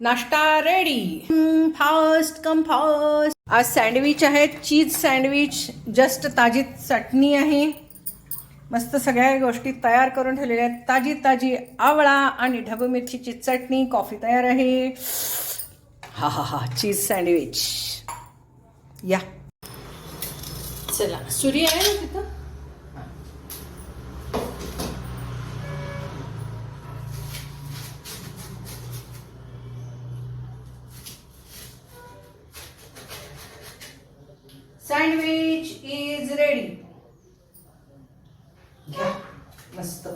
नाश्ता ready fast come fast आज sandwich आहेत चीज सँडविच जस्ट ताजी चटणी आहे. मस्त सगळ्या गोष्टी तयार करून ठेवलेल्या आहेत. ताजी ताजी आवळा आणि ढबू मिरचीची चटणी कॉफी तयार आहे. हा हा हा चीज सँडविच या. चला सूर्य आहे ना तिथं? सँडविच इज रेडी घ्या. मस्त.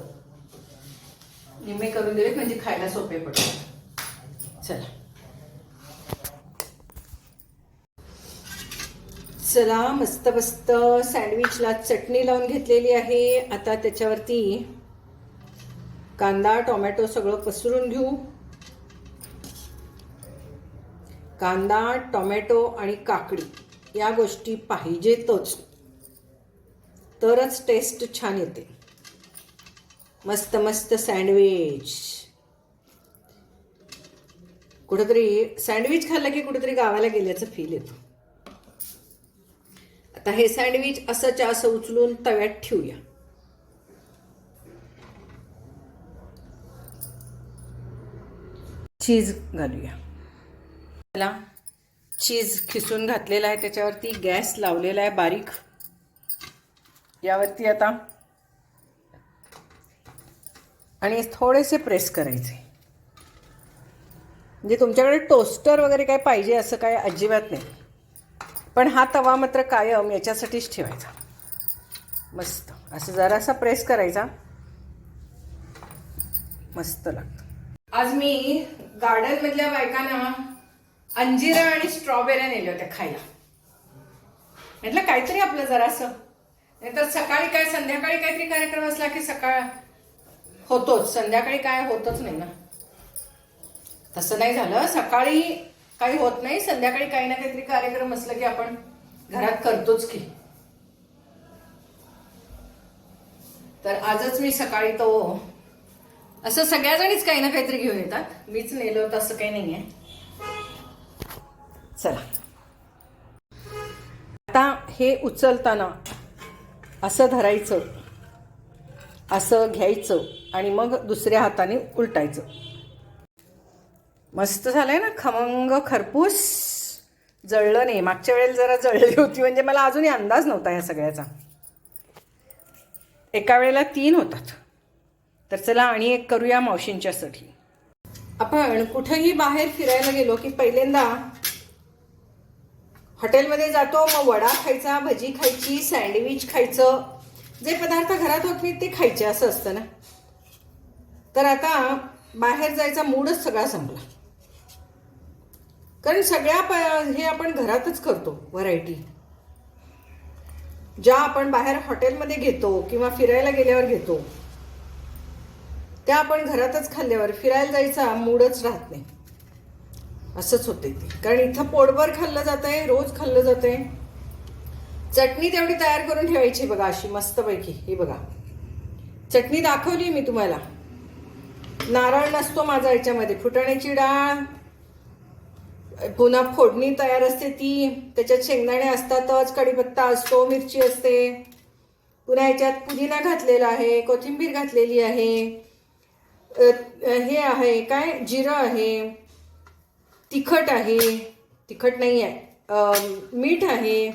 निम्मे करून दिले म्हणजे खायला सोपे पडतात चला. चला मस्त मस्त सँडविचला चटणी लावून घेतलेली आहे. आता त्याच्यावरती कांदा टोमॅटो सगळं पसरून घेऊ. कांदा टोमॅटो आणि काकडी. या गोष्टी पाहिजेतच. तरच टेस्ट छान येते. मस्त मस्त सँडविच. कुठंतरी सँडविच खाल्लं की कुठेतरी गावाला गेल्याचं फील येतो. आता हे सँडविच असंच्या असं उचलून तव्यात ठेवूया. चीज घालूया. चला. चीज खिसून घातलेला आहे त्याच्यावरती गॅस लावलेला आहे बारीक. यावरती आता आणि थोडेसे प्रेस करायचे. म्हणजे तुमच्याकडे टोस्टर वगैरे काय पाहिजे असं काय अजिबात नाही. पण हा तवा मात्र कायम याच्यासाठीच ठेवायचा. मस्त. असं जरासा प्रेस करायचा. मस्त लागतं. आज मी गार्डनमधल्या बायकांना अंजिरा आणि स्ट्रॉबेऱ्या नेल्या होत्या खायला. म्हटलं काहीतरी आपलं जरासं. नाहीतर सकाळी काय संध्याकाळी काहीतरी कार्यक्रम असला की सकाळ होतोच. संध्याकाळी काय होतच नाही ना. तसं नाही झालं. सकाळी काही होत नाही. संध्याकाळी काही ना काहीतरी कार्यक्रम असला की आपण घरात करतोच की. तर आजच मी सकाळी तो असं सगळ्याजणीच काही ना काहीतरी घेऊन येतात. मीच नेलं होतं असं काही आहे चला. आता हे उचलताना असं धरायचं असं घ्यायचं आणि मग दुसऱ्या हाताने उलटायचं. मस्त झालंय ना खमंग खरपूस. जळलं नाही. मागच्या वेळेला जरा जळली होती म्हणजे मला अजूनही अंदाज नव्हता या सगळ्याचा. एका वेळेला तीन होतात. तर चला आणि एक करूया मावशींच्यासाठी. आपण कुठेही बाहेर फिरायला गेलो की पहिल्यांदा हॉटेलमध्ये जातो मग वडा खायचा भजी खायची सँडविच खायचं. जे पदार्थ घरात होत नाहीत ते खायचे असं असतं ना. तर आता बाहेर जायचा मूडच सगळा संपला. कारण सगळ्या प- हे आपण घरातच करतो व्हरायटी ज्या आपण बाहेर हॉटेलमध्ये घेतो किंवा फिरायला गेल्यावर घेतो त्या आपण घरातच खाल्ल्यावर फिरायला जायचा मूडच राहत नाही. असंच होते ते. कारण इथं पोटभर खाल्लं जात आहे रोज खाल्लं जात आहे चटणी तेवढी तयार करून ठेवायची बघा अशी मस्तपैकी. ही बघा. चटणी दाखवली मी तुम्हाला. नारळ नसतो माझा याच्यामध्ये. फुटाण्याची डाळ पुन्हा फोडणी तयार असते ती. त्याच्यात शेंगदाणे असतातच कढीपत्ता असतो मिरची असते. पुन्हा याच्यात पुदिना घातलेला आहे कोथिंबीर घातलेली आहे. हे आहे काय? जिरं आहे. तिखट आहे. तिखट नाही आहे मीठ आहे.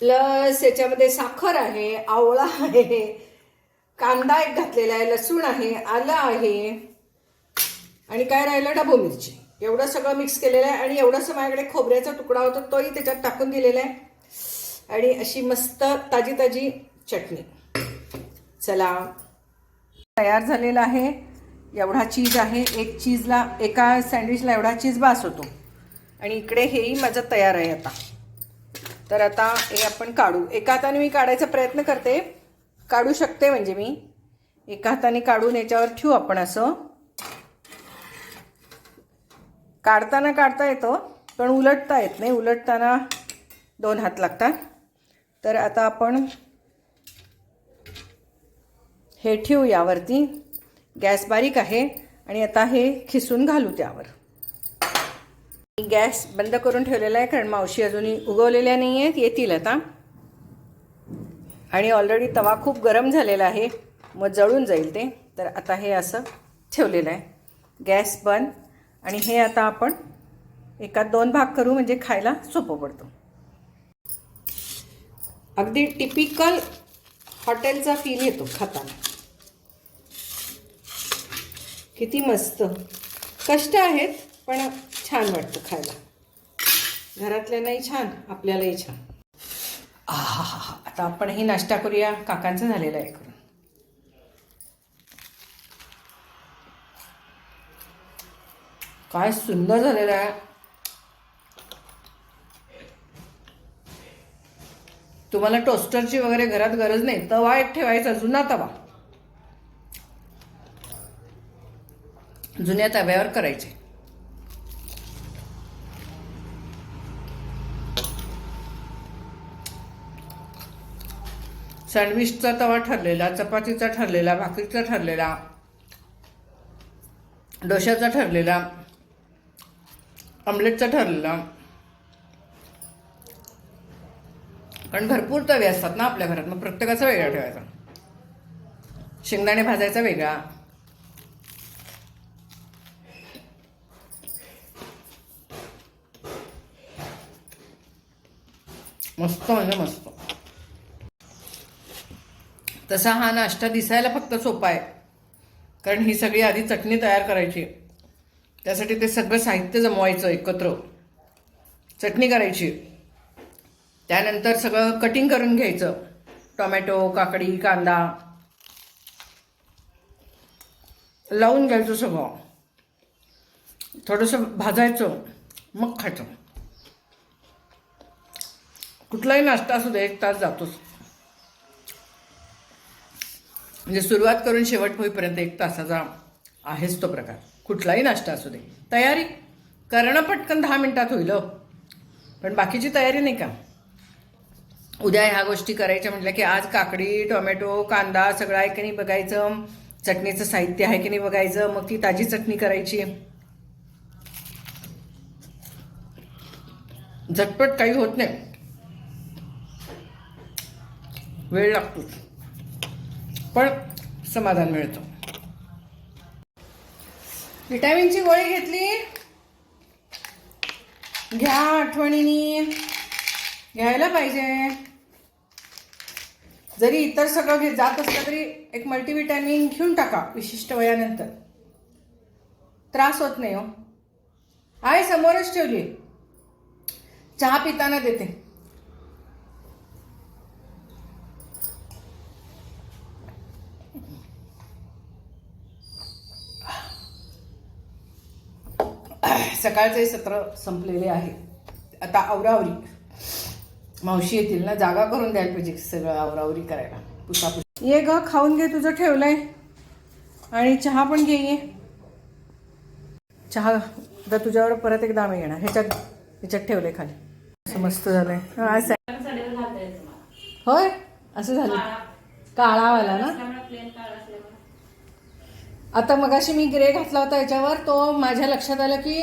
प्लस याच्यामध्ये साखर आहे आवळा आहे. कांदा एक घातलेला आहे लसूण आहे आलं आहे. आणि काय राहिलं? डबो मिरची. एवढं सगळं मिक्स केलेलं आहे आणि एवढंसं माझ्याकडे खोबऱ्याचा तुकडा होता तोही त्याच्यात टाकून दिलेला आहे. आणि अशी मस्त ताजी ताजी चटणी. चला. तयार झालेला आहे. एवढा चीज आहे एक चीजला एका सँडविचला एवढा चीज बास होतो. आणि इकडे हेही माझं तयार आहे आता. तर आता हे आपण काढू. एका हाताने मी काढायचा प्रयत्न करते. काढू शकते म्हणजे मी. एका हाताने काढून याच्यावर ठेवू आपण असं. काढताना काढता येतं पण उलटता येत नाही. उलटताना दोन हात लागतात. तर आता आपण हे ठेवू यावरती. गॅस बारीक आहे आणि आता हे खिसून घालू त्यावर. गॅस बंद करून ठेवलेला आहे कारण मावशी अजूनही उगवलेल्या नाही आहेत येतील आता. आणि ऑलरेडी तवा खूप गरम झालेला आहे मग जळून जाईल ते. तर आता हे असं ठेवलेलं आहे. गॅस बंद आणि हे आता आपण एका दोन भाग करू म्हणजे खायला सोपं पडतो. अगदी टिपिकल हॉटेलचा फील येतो खाताना. किती मस्त. कष्ट आहेत पण छान वाटतं खायला. घरातल्यांनाही छान आपल्यालाही छान. आहा आता आपण ही नाश्ता करूया. काकांचं झालेलं आहे करून. काय सुंदर झालेलं आहे. तुम्हाला टोस्टरची वगैरे घरात गरज नाही. तवा एक ठेवायचा जुना तवा. जुन्या तव्यावर करायचे. सँडविचचा तवा ठरलेला चपातीचा ठरलेला भाकरीचा ठरलेला डोशाचा ठरलेला ऑमलेटचा ठरलेला. कारण भरपूर तवे असतात ना आपल्या घरात मग प्रत्येकाचा वेगळा ठेवायचा. शेंगदाणे भाजायचा वेगळा. मस्त म्हणजे मस्त तसा हा नाश्ता दिसायला फक्त सोपा आहे. कारण ही सगळी आधी चटणी तयार करायची. त्यासाठी ते सगळं साहित्य जमवायचं एकत्र. चटणी करायची. त्यानंतर सगळं कटिंग करून घ्यायचं. टोमॅटो काकडी कांदा. लावून घ्यायचं सगळं. थोडंसं भाजायचं. मग खायचं. कुठलाही नाश्ता असू दे एक तास जातोच. म्हणजे सुरुवात करून शेवट होईपर्यंत एक तासाचा आहेच तो प्रकार. कुठलाही नाश्ता असू दे. तयारी करणं पटकन दहा मिनटात होईल हो. पण बाकीची तयारी नाही का? उद्या ह्या गोष्टी करायच्या म्हटल्या की आज काकडी टोमॅटो कांदा सगळं आहे की नाही बघायचं? चटणीचं साहित्य आहे की नाही बघायचं? मग ती ताजी चटणी करायची. झटपट काही होत नाही. वेळ लागतोच पण समाधान मिळतं. विटॅमिनची गोळी घेतली. घ्या आठवणीने. घ्यायला पाहिजे. जरी इतर सगळं घेत जात असलं तरी एक मल्टीविटॅमिन घेऊन टाका विशिष्ट वयानंतर. त्रास होत नाही हो. आहे समोरच ठेवली. चहा पिताना देते. सकाळचे सत्र संपलेले आहे. आता आवरावरी. मावशी येतील ना जागा करून द्यायला पाहिजे सगळं आवरावरी करायला. पुसापुस ये ग खाऊन घे तुझं ठेवलंय. आणि चहा पण घे ये. चहा आता तुझ्यावर परत एकदा आम्ही येणार. ह्याच्यात ह्याच्यात ठेवलंय खाली. असं मस्त झालंय. होय? असं झालं काळावाला ना? आता मगाशी मी ग्रे घातला होता याच्यावर. तो माझ्या लक्षात आलं की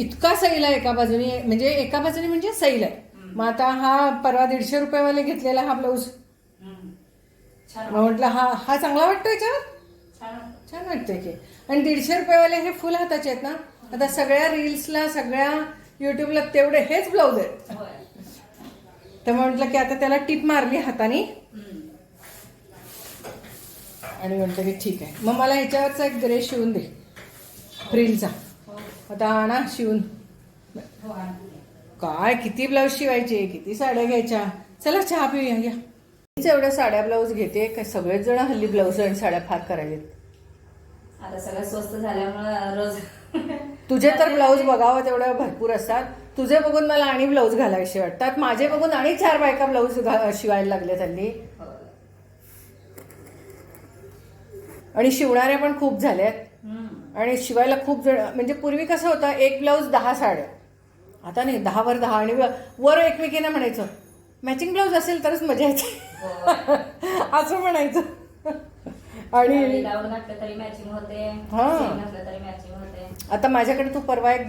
इतका सैल आहे एका बाजूने म्हणजे एका बाजूने म्हणजे सैल आहे. मग आता हा परवा दीडशे रुपयेवाले घेतलेला हा ब्लाऊज. मग म्हटलं हा हा चांगला वाटतो याच्यावर छान वाटतं. छान वाटतंय की. आणि दीडशे रुपयेवाले हे फुल हाताचे आहेत ना? आता सगळ्या रील्सला सगळ्या युट्यूबला तेवढे हेच ब्लाऊज आहेत. तर म्हटलं की आता त्याला टीप मारली हाताने. आणि म्हटलं की ठीक आहे. मग मला ह्याच्यावरचा एक ग्रे शिवून दे. फ्रिलचा. आता आणा शिवून. काय किती ब्लाऊज शिवायचे किती साड्या घ्यायच्या चला चहा पिऊया या मीच एवढ्या साड्या ब्लाऊज घेते काय सगळेच जण हल्ली ब्लाऊज आणि साड्या फार करायलेत आता सगळं स्वस्त झाल्यामुळं रोज तुझे तर ब्लाऊज बघावं तेवढ्या भरपूर असतात तुझे बघून मला आणि ब्लाऊज घालायचे वाटतात माझे बघून आणि चार बायका ब्लाऊज शिवायला लागल्यात हल्ली हो. आणि शिवणाऱ्या पण खूप झाल्यात. आणि शिवायला खूप जण म्हणजे पूर्वी कसं होतं एक ब्लाऊज दहा साड्या आता नाही दहा वर दहा आणि वर एकमेकींना म्हणायचं मॅचिंग ब्लाऊज असेल तरच मजा येते हो. असं म्हणायचं आणि घातलं हा. घातलं आता माझ्याकडे तू परवा एक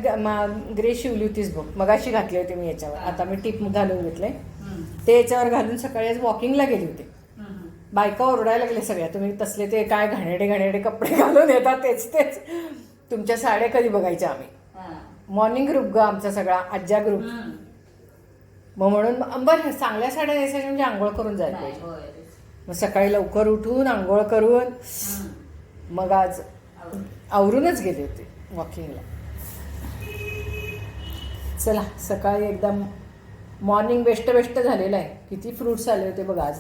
ग्रे शिवली होतीस बघ मगाशी घातली होती मी याच्यावर आता मी टिप घालून हम्म. ते याच्यावर घालून सकाळी आज वॉकिंगला गेली होते. बायका ओरडायला लागल्या सगळ्या तुम्ही तसले ते काय घाणेडे घाणेडे कपडे घालून येतात तेच तेच तुमच्या साड्या कधी बघायच्या आम्ही. मॉर्निंग ग्रुप ग आमचा सगळा आज्या ग्रुप. मग म्हणून बरं चांगल्या साड्या नेसायच्या म्हणजे आंघोळ करून जायला पाहिजे. मग सकाळी लवकर उठून आंघोळ करून. मग आज. आवरूनच गेले होते वॉकिंगला चला सकाळी एकदम मॉर्निंग बेस्ट बेस्ट झालेलं आहे किती फ्रुट्स आले होते बघा आज